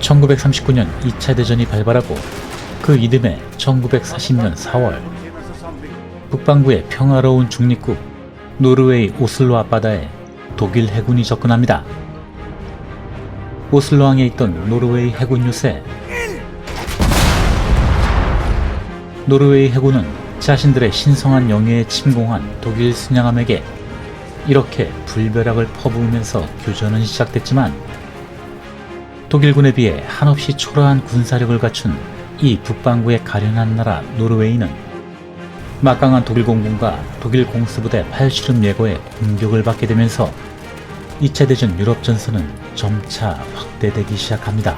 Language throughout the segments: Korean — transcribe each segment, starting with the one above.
1939년 2차 대전이 발발하고 그 이듬해 1940년 4월 북반구의 평화로운 중립국 노르웨이 오슬로 앞바다에 독일 해군이 접근합니다. 오슬로항에 있던 노르웨이 해군 요새 노르웨이 해군은 자신들의 신성한 영해에 침공한 독일 순양함에게 이렇게 불벼락을 퍼부으면서 교전은 시작됐지만 독일군에 비해 한없이 초라한 군사력을 갖춘 이 북반구의 가련한 나라 노르웨이는 막강한 독일 공군과 독일 공수부대 팔씨름 예고에 공격을 받게 되면서 2차 대전 유럽 전선은 점차 확대되기 시작합니다.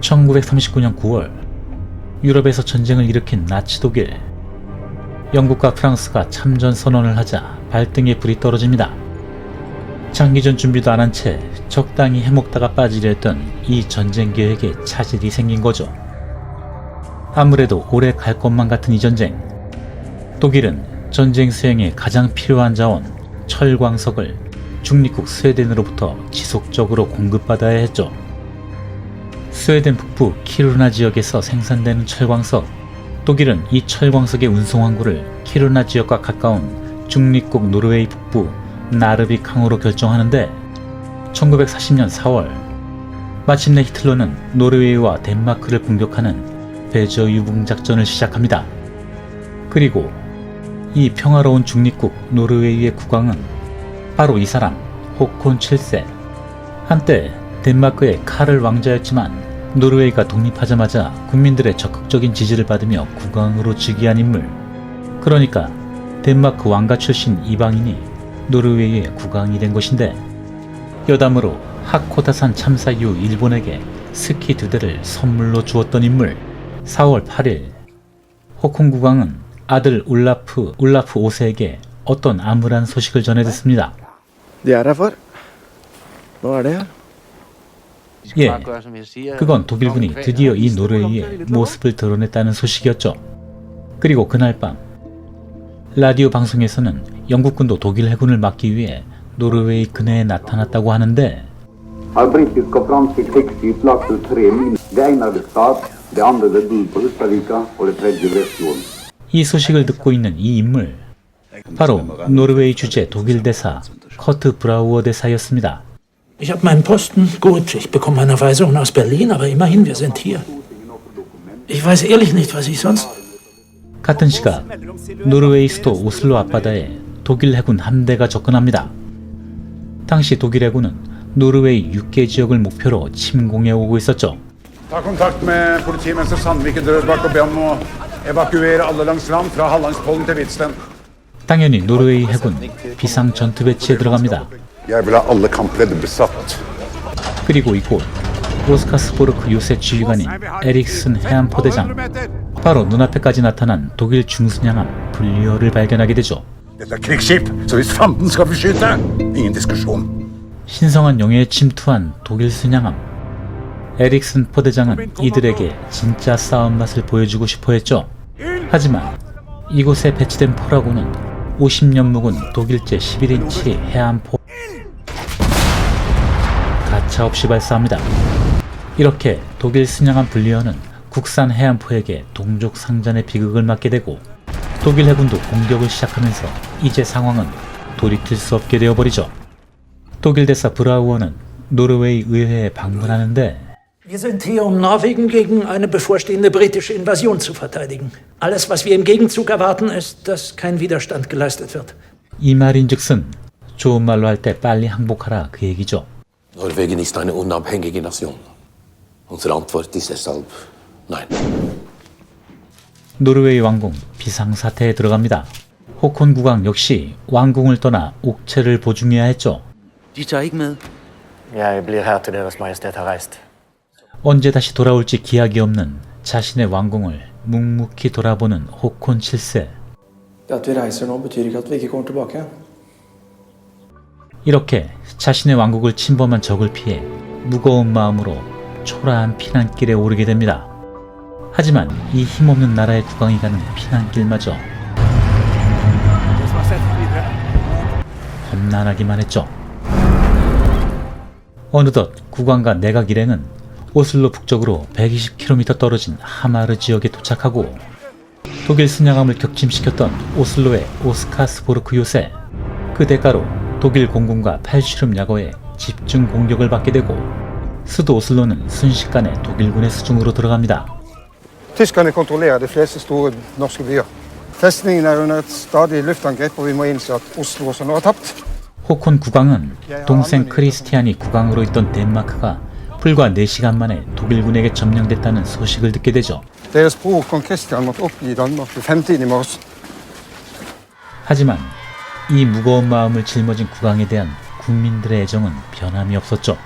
(1939년 9월) 유럽에서 전쟁을 일으킨 나치 독일 영국과 프랑스가 참전 선언을 하자 발등에 불이 떨어집니다. 장기전 준비도 안 한 채 적당히 해먹다가 빠지려 했던 이 전쟁 계획에 차질이 생긴 거죠. 아무래도 오래 갈 것만 같은 이 전쟁. 독일은 전쟁 수행에 가장 필요한 자원, 철광석을 중립국 스웨덴으로부터 지속적으로 공급받아야 했죠. 스웨덴 북부 키루나 지역에서 생산되는 철광석, 독일은 이 철광석의 운송 항구를 키루나 지역과 가까운 중립국 노르웨이 북부 나르빅 항으로 결정하는데 1940년 4월 마침내 히틀러는 노르웨이와 덴마크를 공격하는 배저 유봉 작전을 시작합니다. 그리고 이 평화로운 중립국 노르웨이의 국왕은 바로 이 사람 호콘 7세 한때 덴마크의 카를 왕자였지만 노르웨이가 독립하자마자 국민들의 적극적인 지지를 받으며 국왕으로 즉위한 인물. 그러니까 덴마크 왕가 출신 이방인이 노르웨이의 국왕이 된 것인데 여담으로 하코다산 참사 이후 일본에게 스키 두 대를 선물로 주었던 인물. 4월 8일 호콩 국왕은 아들 울라프 울라프 5세에게 어떤 암울한 소식을 전해 듣습니다. Derfor. Hva er det? 예, 그건 독일군이 드디어 이 노르웨이의 모습을 드러냈다는 소식이었죠. 그리고 그날 밤 라디오 방송에서는 영국군도 독일 해군을 막기 위해 노르웨이 근해에 나타났다고 하는데. 이 소식을 듣고 있는 이 인물 바로 노르웨이 주재 독일 대사 커트 브라우어 대사였습니다. Ich habe meinen Posten. Gut, ich bekomme meine Weisungen aus Berlin, aber immerhin, wir sind hier. Ich weiß ehrlich nicht, was ich sonst. 같은 시각 노르웨이 수도 오슬로 앞바다에 독일 해군 함대가 접근합니다. 당시 독일 해군은 노르웨이 6개 지역을 목표로 침공해 오고 있었죠. Ta kontakt med politimester Sandvik i Drøbak og be om å evakuere alle langs land fra Hallandspollen til Hvitsten. 당연히 노르웨이 해군 비상 전투 배치에 들어갑니다. 그리고 이곳 오스카스보르크 요새 지휘관인 에릭슨 해안포대장 바로 눈앞에까지 나타난 독일 중순양함 불리어를 발견하게 되죠. Er. 신성한 영해에 침투한 독일 순양함 에릭슨 포대장은 이들에게 진짜 싸움 맛을 보여주고 싶어 했죠. 하지만 이곳에 배치된 포라고는 50년 묵은 독일제 11인치 해안포 가차없이 발사합니다. 이렇게 독일 순양함 불리어는 국산 해안포에게 동족 상전의 비극을 맞게 되고 독일 해군도 공격을 시작하면서 이제 상황은 돌이킬 수 없게 되어버리죠. 독일 대사 브라우어는 노르웨이 의회에 방문하는데 Wir sind hier, um Norwegen gegen eine bevorstehende britische Invasion zu verteidigen. Alles, was wir im Gegenzug erwarten, ist, dass kein Widerstand geleistet wird. 이 말인즉슨 좋은 말로 할 때 빨리 항복하라 그 얘기죠. Norwegen ist eine unabhängige Nation. Unsere Antwort ist deshalb nein. 노르웨이 왕궁 비상사태에 들어갑니다. 호콘 국왕 역시 왕궁을 떠나 옥체를 보증해야 했죠. 언제 다시 돌아올지 기약이 없는 자신의 왕궁을 묵묵히 돌아보는 호콘 7세. 이렇게 자신의 왕국을 침범한 적을 피해 무거운 마음으로 초라한 피난길에 오르게 됩니다. 하지만 이 힘없는 나라의 국왕이 가는 피난길마저 험난하기만 했죠. 어느덧 국왕과 내각 일행은 오슬로 북쪽으로 120km 떨어진 하마르 지역에 도착하고 독일 순양함을 격침시켰던 오슬로의 오스카스보르크 요새 그 대가로 독일 공군과 팔슈름 야거에 집중 공격을 받게 되고 수도 오슬로는 순식간에 독일군의 수중으로 들어갑니다. Tyskerne kontrollerer de fleste store norske byer. Festningen er under et stadig luftangrep, og vi må innse at Oslo også nå har tapt. 호콘 국왕은 동생 크리스티안이 국왕으로 있던 덴마크가 불과 4시간 만에 독일군에게 점령됐다는 소식을 듣게 되죠. Deres bror kong Christian måtte oppgi Danmark ved femtiden i morges. 하지만 이 무거운 마음을 짊어진 국왕에 대한 국민들의 애정은 변함이 없었죠.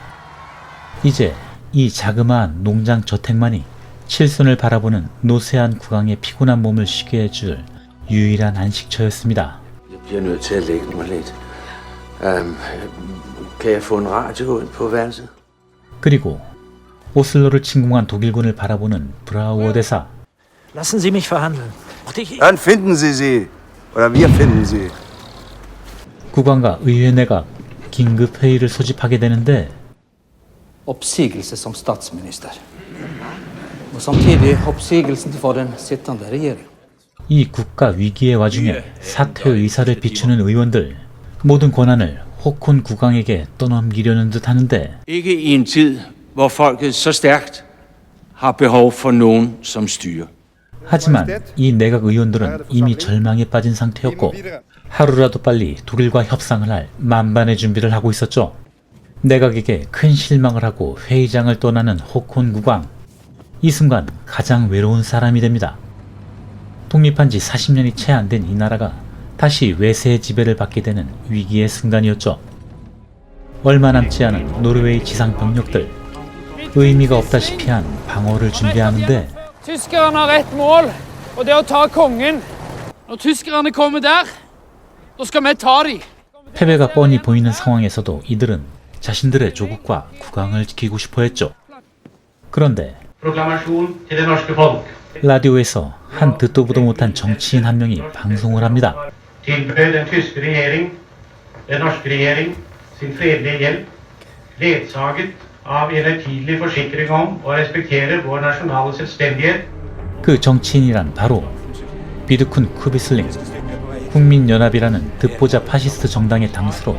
이제 이 자그마한 농장 저택만이 칠순을 바라보는 노쇠한 국왕의 피곤한 몸을 쉬게 해줄 유일한 안식처였습니다. Um? 그리고 오슬로를 침공한 독일군을 바라보는 브라우어 대사 Lassen Sie mich verhandeln. Dann finden Sie sie. Oder wir finden sie. 국왕과 의회 내각 긴급 회의를 소집하게 되는데 oppsigelse som statsminister. Og samtidig oppsigelsen for den sittende regjering. 이 국가 위기의 와중에 사퇴 의사를 비추는 의원들 모든 권한을 호콘 국왕에게 떠넘기려는 듯 하는데 Ikke i en tid, hvor folket så stærkt har behov for nogen som styrer. 하지만 이 내각 의원들은 이미 절망에 빠진 상태였고 하루라도 빨리 독일과 협상을 할 만반의 준비를 하고 있었죠. 내각에게 큰 실망을 하고 회의장을 떠나는 호콘 국왕. 이 순간 가장 외로운 사람이 됩니다. 독립한 지 40년이 채 안 된 이 나라가 다시 외세의 지배를 받게 되는 위기의 순간이었죠. 얼마 남지 않은 노르웨이 지상 병력들. 의미가 없다시피 한 방어를 준비하는데 패배가 뻔히 보이는 상황에서도 이들은 자신들의 조국과 국왕을 지키고 싶어 했죠. 그런데 라디오에서 한 듣도 보도 못한 정치인 한 명이 방송을 합니다. 그 정치인이란 바로 비드쿤 쿠비슬링 국민연합이라는 듣보자 파시스트 정당의 당수로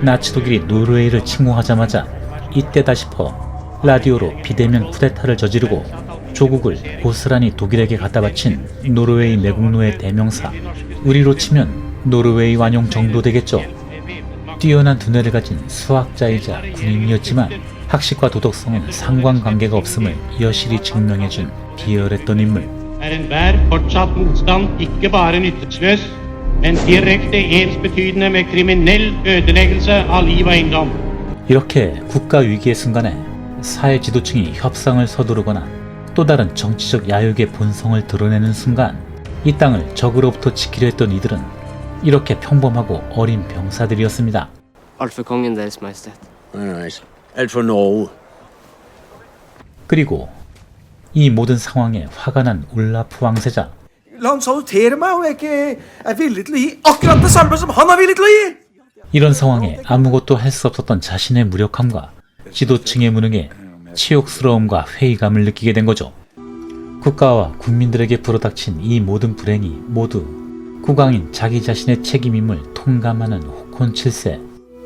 나치 독일이 노르웨이를 침공하자마자 이때다 싶어 라디오로 비대면 쿠데타를 저지르고 조국을 고스란히 독일에게 갖다 바친 노르웨이 매국노의 대명사 우리로 치면 노르웨이 완용 정도 되겠죠. 뛰어난 두뇌를 가진 수학자이자 군인이었지만 학식과 도덕성은 상관관계가 없음을 여실히 증명해준 비열했던 인물 er men direkte ensbetydende med kriminell ødeleggelse av liv og eiendom. 이렇게 국가 위기의 순간에 사회 지도층이 협상을 서두르거나 또 다른 정치적 야욕의 본성을 드러내는 순간 이 땅을 적으로부터 지키려 했던 이들은 이렇게 평범하고 어린 병사들이었습니다. 그리고 이 모든 상황에 화가 난 울라프 왕세자 La han salutere meg om jeg ikke er villig til å gi akkurat det samme som han er villig til å gi! 이런 상황에 아무것도 할 수 없었던 자신의 무력함과 지도층의 무능에 치욕스러움과 회의감을 느끼게 된 거죠. 국가와 국민들에게 불어닥친 이 모든 불행이 모두 국왕인 자기 자신의 책임임을 통감하는 호콘 7세.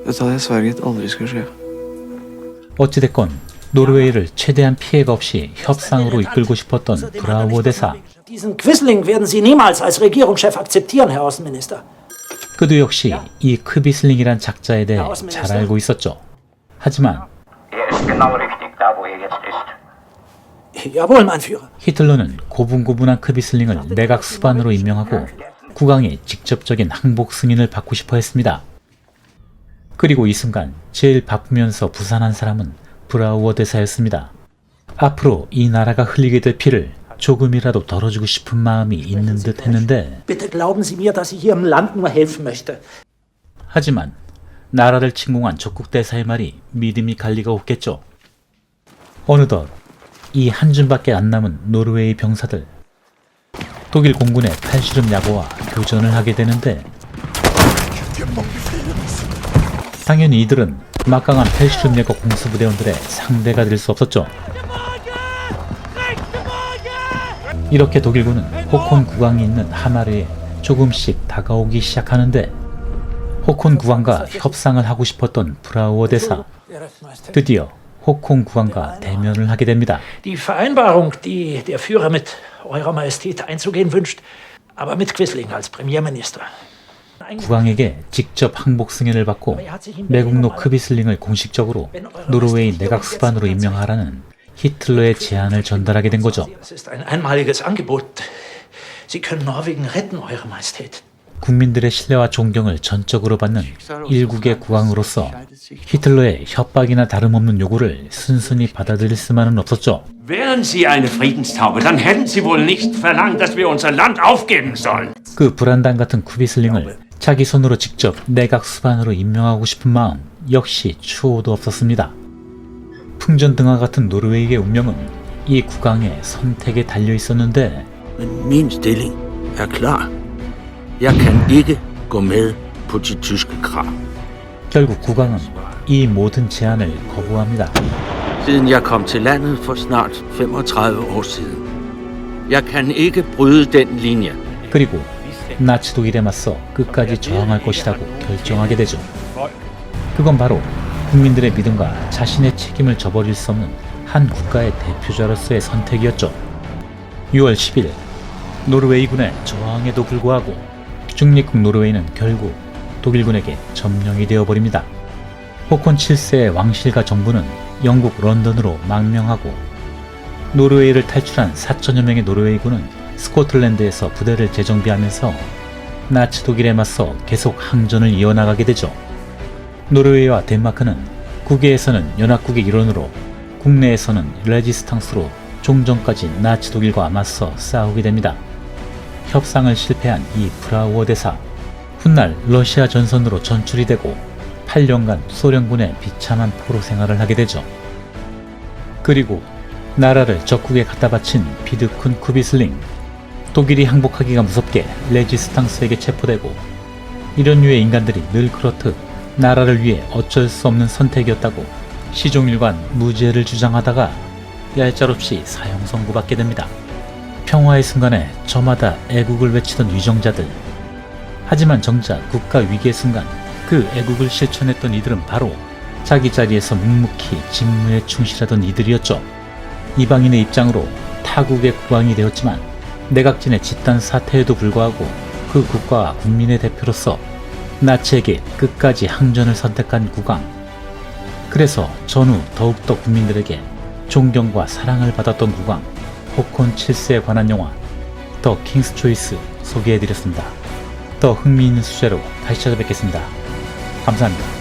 Vet du hva, jeg sverget aldri skulle skje. 어찌됐건 노르웨이를 최대한 피해가 없이 협상으로 이끌고 싶었던 브라우어 대사. 그도 역시 이 크비슬링이란 작자에 대해 잘 알고 있었죠. 하지만. 히틀러는 고분고분한 크비슬링을 내각 수반으로 임명하고 국왕의 직접적인 항복 승인을 받고 싶어 했습니다. 그리고 이 순간 제일 바쁘면서 부산한 사람은 브라우어 대사였습니다. 앞으로 이 나라가 흘리게 될 피를 조금이라도 덜어주고 싶은 마음이 있는 듯 했는데. 하지만 나라를 침공한 적국 대사의 말이 믿음이 갈 리가 없겠죠. 어느덧 이 한 줌밖에 안 남은 노르웨이 병사들 독일 공군의 팔씨름 야구와 교전을 하게 되는데 당연히 이들은 막강한 펠시름 예고 공수부대원들의 상대가 될 수 없었죠. 이렇게 독일군은 호콘 국왕이 있는 하마르에 조금씩 다가오기 시작하는데 호콘 국왕과 협상을 하고 싶었던 브라우어 대사 드디어 호콘 국왕과 대면을 하게 됩니다. Die Vereinbarung, die der Führer mit Eurer Majestät einzugehen wünscht, aber mit Quisling als Premierminister. 국왕에게 직접 항복 승인을 받고 매국노 크비슬링을 공식적으로 노르웨이 내각 수반으로 임명하라는 히틀러의 제안을 전달하게 된 거죠. 국민들의 신뢰와 존경을 전적으로 받는 일국의 국왕으로서 히틀러의 협박이나 다름없는 요구를 순순히 받아들일 수만은 없었죠. 그 불안당 같은 쿠비슬링을 자기 손으로 직접 내각 수반으로 임명하고 싶은 마음 역시 추호도 없었습니다. 풍전등화 같은 노르웨이의 운명은 이 국왕의 선택에 달려 있었는데 Min stilling er klar. Jeg kan ikke gå med på de tyske krav. 결국 국왕은 이 모든 제안을 거부합니다. Siden jeg kom til landet for snart 35 år siden. Jeg kan ikke bryde den linje. 그리고 나치 독일에 맞서 끝까지 저항할 것이라고 결정하게 되죠. 그건 바로 국민들의 믿음과 자신의 책임을 저버릴 수 없는 한 국가의 대표자로서의 선택이었죠. 6월 10일 노르웨이군의 저항에도 불구하고 중립국 노르웨이는 결국 독일군에게 점령이 되어버립니다. 호콘 7세의 왕실과 정부는 영국 런던으로 망명하고 노르웨이를 탈출한 4천여 명의 노르웨이군은 스코틀랜드에서 부대를 재정비하면서 나치 독일에 맞서 계속 항전을 이어나가게 되죠. 노르웨이와 덴마크는 국외에서는 연합국의 일원으로 국내에서는 레지스탕스로 종전까지 나치 독일과 맞서 싸우게 됩니다. 협상을 실패한 이 브라우어 대사 훗날 러시아 전선으로 전출이 되고 8년간 소련군의 비참한 포로 생활을 하게 되죠. 그리고 나라를 적국에 갖다 바친 비드쿤 쿠비슬링 독일이 항복하기가 무섭게 레지스탕스에게 체포되고 이런 류의 인간들이 늘 그렇듯 나라를 위해 어쩔 수 없는 선택이었다고 시종일관 무죄를 주장하다가 얄짤없이 사형 선고받게 됩니다. 평화의 순간에 저마다 애국을 외치던 위정자들 하지만 정작 국가 위기의 순간 그 애국을 실천했던 이들은 바로 자기 자리에서 묵묵히 직무에 충실하던 이들이었죠. 이방인의 입장으로 타국의 국왕이 되었지만 내각진의 집단 사태에도 불구하고 그 국가와 국민의 대표로서 나치에게 끝까지 항전을 선택한 국왕. 그래서 전후 더욱더 국민들에게 존경과 사랑을 받았던 국왕 호콘 7세에 관한 영화 더 킹스 초이스 소개해드렸습니다. 더 흥미있는 수제로 다시 찾아뵙겠습니다. 감사합니다.